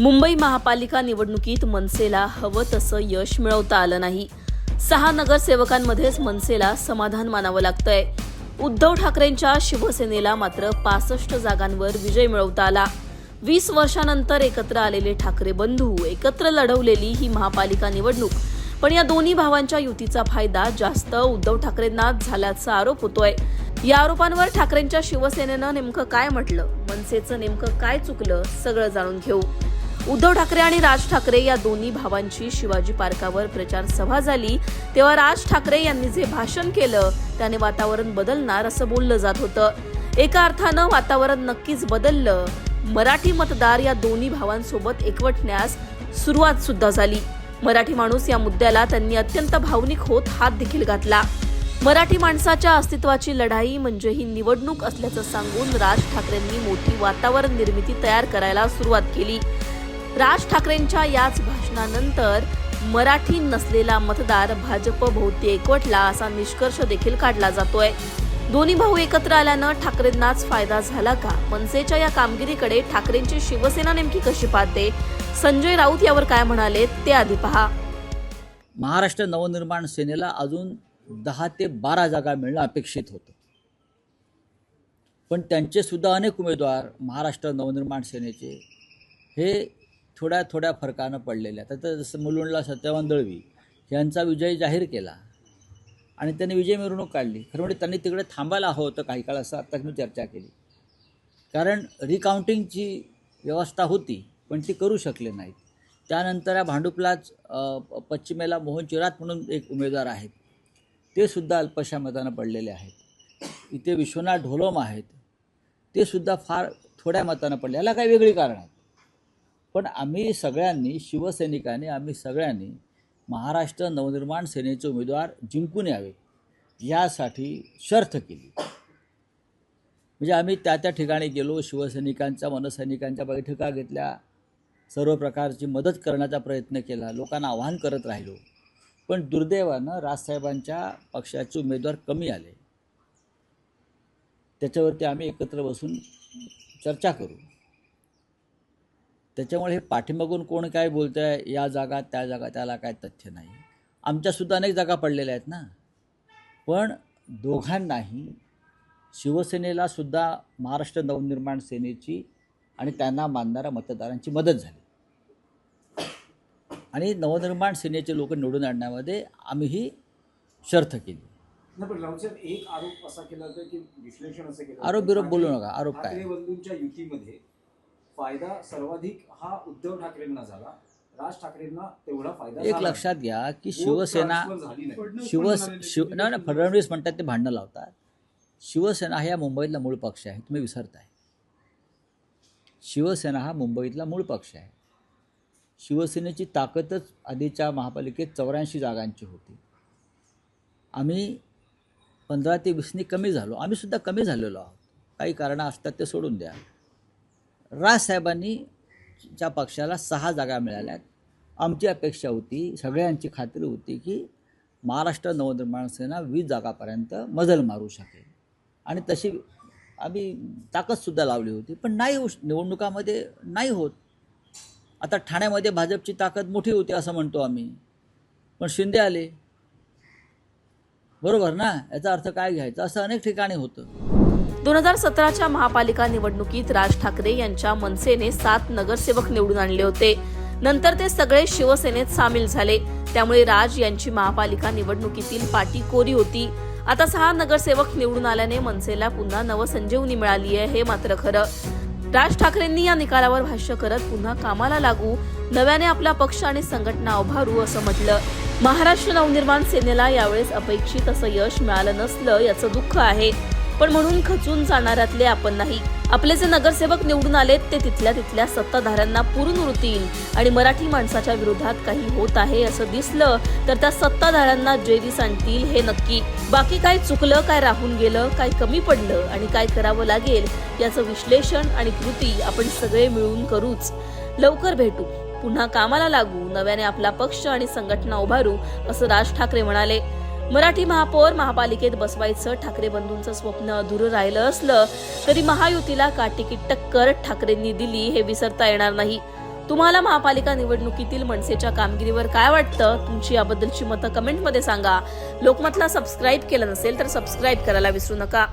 मुंबई महापालिका निवडणुकीत मनसेला हवं तसं यश मिळवता आलं नाही. सहा नगरसेवकांमध्येच मनसेला समाधान मानावं लागतंय. उद्धव ठाकरेंच्या शिवसेनेला मात्र पासष्ट जागांवर विजय मिळवता आला. वीस वर्षानंतर एकत्र आलेले ठाकरे बंधू एकत्र लढवलेली ही महापालिका निवडणूक. पण या दोन्ही भावांच्या युतीचा फायदा जास्त उद्धव ठाकरेंनाच झाल्याचा आरोप होतोय. या आरोपांवर ठाकरेंच्या शिवसेनेनं नेमकं काय म्हटलं? मनसेचं नेमकं काय चुकलं? सगळं जाणून घेऊ. उद्धव ठाकरे आणि राज ठाकरे या दोन्ही भावांची शिवाजी पार्कावर प्रचार सभा झाली. तेव्हा राज ठाकरे यांनी जे भाषण केलं त्याने वातावरण बदलणार असं बोललं जात होतं. एका अर्थानं वातावरण नक्कीच बदललं. मराठी मतदार या दोन्ही भावांसोबत एकवटण्यास सुरुवात सुद्धा झाली. मराठी माणूस या मुद्द्याला त्यांनी अत्यंत भावनिक होत हात देखील घातला. मराठी माणसाच्या अस्तित्वाची लढाई म्हणजे ही निवडणूक असल्याचं सांगून राज ठाकरेंनी मोठी वातावरण निर्मिती तयार करायला सुरुवात केली. राज ठाकरेंच्या याच भाषणानंतर मराठी नसलेला मतदार भाजप भोवती एकवटला असा निष्कर्ष देखील काढला जातोय. दोन्ही भाऊ एकत्र आल्यानं ठाकरेंनाच फायदा झाला का? मनसेच्या या कामगिरीकडे ठाकरेंची शिवसेना नेमकी कशी पाहते? संजय राऊत यावर काय म्हणाले ते आधी पहा. महाराष्ट्र नवनिर्माण सेनेला अजून दहा ते बारा जागा मिळणं अपेक्षित होतं. पण त्यांचे सुद्धा अनेक उमेदवार महाराष्ट्र नवनिर्माण सेनेचे. हे थोड्या थोड्या फरकानं पडलेल्या. तर जसं मुलुंडला सत्यवान दळवी यांचा विजय जाहीर केला आणि त्यांनी विजय मिरवणूक काढली. खरं म्हणजे त्यांनी तिकडे थांबायला हवं होतं काही काळ असं आत्ताच मी चर्चा केली. कारण रिकाउंटिंगची व्यवस्था होती पण ती करू शकले नाहीत. त्यानंतर या भांडुपलाच पश्चिमेला मोहन चिरात म्हणून एक उमेदवार आहेत. ते सुद्धा अल्पशा मतानं पडलेले आहेत. इथे विश्वनाथ ढोलम आहेत. ते सुद्धा फार थोड्या मतानं पडले. याला काही वेगळी कारण आहेत. पण आम्ही सगळ्यांनी शिवसैनिकांनी आम्ही सगळ्यांनी महाराष्ट्र नवनिर्माण सेनेचे उमेदवार जिंकून यावे यासाठी शर्थ केली. म्हणजे आम्ही त्या त्या ठिकाणी गेलो शिवसैनिकांच्या मनसैनिकांच्या बैठका घेतल्या सर्व प्रकारची मदत करण्याचा प्रयत्न केला लोकांना आव्हान करत राहिलो. पण दुर्दैवानं राजसाहेबांच्या पक्षाचे उमेदवार कमी आले. त्याच्यावरती आम्ही एकत्र बसून चर्चा करू. त्याच्यामुळे हे पाठीमागून कोण काय बोलत आहे या जागा त्या जागा त्याला काय तथ्य नाही आमच्यासुद्धा अनेक जागा पडलेल्या आहेत ना पण दोघांनाही शिवसेनेला सुद्धा महाराष्ट्र नवनिर्माण सेनेची आणि त्यांना मानणाऱ्या मतदारांची मदत झाली आणि नवनिर्माण सेनेचे लोक निवडून आणण्यामध्ये आम्हीही शर्थ केली एक आरोप असा केला की विश्लेषण असं केलं आरोप बिरोप बोलू नका. आरोप काय? युतीमध्ये फायदा सर्वाधिक हा उद्धव ठाकरेंना झाला. राज ठाकरेंना तेवढा फायदा एक लक्षात घ्या की. शिवसेना. शिव शिव नाही नाही, फडणवीस म्हणतात ते भांडणं लावतात. शिवसेना हा या मुंबईतला मूळ पक्ष आहे. तुम्ही विसरताय. शिवसेना हा मुंबईतला मूळ पक्ष आहे. शिवसेनेची ताकदच आधीच्या महापालिकेत चौऱ्याऐंशी जागांची होती. आम्ही पंधरा ते वीसनी कमी झालो. आम्ही सुद्धा कमी झालेलो आहोत. काही कारणं असतात ते सोडून द्या. राजसाहेबांनी च्या पक्षाला सहा जागा मिळाल्यात आमची अपेक्षा होती सगळ्यांची खात्री होती की महाराष्ट्र नवनिर्माण सेना वीस जागापर्यंत मजल मारू शकेल. आणि तशी आम्ही ताकदसुद्धा लावली होती पण नाही होऊ निवडणुकामध्ये नाही होत. आता ठाण्यामध्ये भाजपची ताकद मोठी होती असं म्हणतो आम्ही. पण शिंदे आले. बरोबर ना? याचा अर्थ काय घ्यायचा? असं अनेक ठिकाणी होतं. दोन हजार सतराच्या महापालिका निवडणुकीत राज ठाकरे यांच्या मनसेने सात नगरसेवक निवडून आणले होते. नंतर ते सगळे शिवसेनेत सामील झाले. त्यामुळे राज यांची महापालिका निवडणुकीतील पाठी कोरी होती. आता सहा नगरसेवक निवडून आल्याने मनसेला पुन्हा नवसंजीवनी मिळाली आहे हे मात्र खरं. राज ठाकरेंनी या निकालावर भाष्य करत पुन्हा कामाला लागू नव्याने आपला पक्ष आणि संघटना उभारू असं म्हटलं. महाराष्ट्र नवनिर्माण सेनेला यावेळेस अपेक्षित असं यश मिळालं नसलं याचं दुःख आहे. पण म्हणून खचून जाणाऱ्यातले आपण नाही. आपले जे नगरसेवक निवडून आलेत ते तिथल्या तिथल्या सत्ताधाऱ्यांना पुरून उरतील. आणि मराठी माणसाच्या विरोधात काही होत आहे असं दिसलं तर त्या सत्ताधाऱ्यांना जेरीस आणतील हे नक्की. बाकी काय चुकलं काय राहून गेलं काय कमी पडलं आणि काय करावं लागेल याचं विश्लेषण आणि कृती आपण सगळे मिळून करूच. लवकर भेटू. पुन्हा कामाला लागू. नव्याने आपला पक्ष आणि संघटना उभारू असं राज ठाकरे म्हणाले. मराठी महापौर महापालिकेत बसवायचं ठाकरे बंधूंचं स्वप्न अधुरं राहिलं असलं तरी महायुतीला काटेकी टक्कर ठाकरेंनी दिली हे विसरता येणार नाही. तुम्हाला महापालिका निवडणुकीतील मनसेच्या कामगिरीवर काय वाटतं? तुमची याबद्दलची मतं कमेंटमध्ये सांगा. लोकमतला सबस्क्राईब केलं नसेल तर सबस्क्राईब करायला विसरू नका.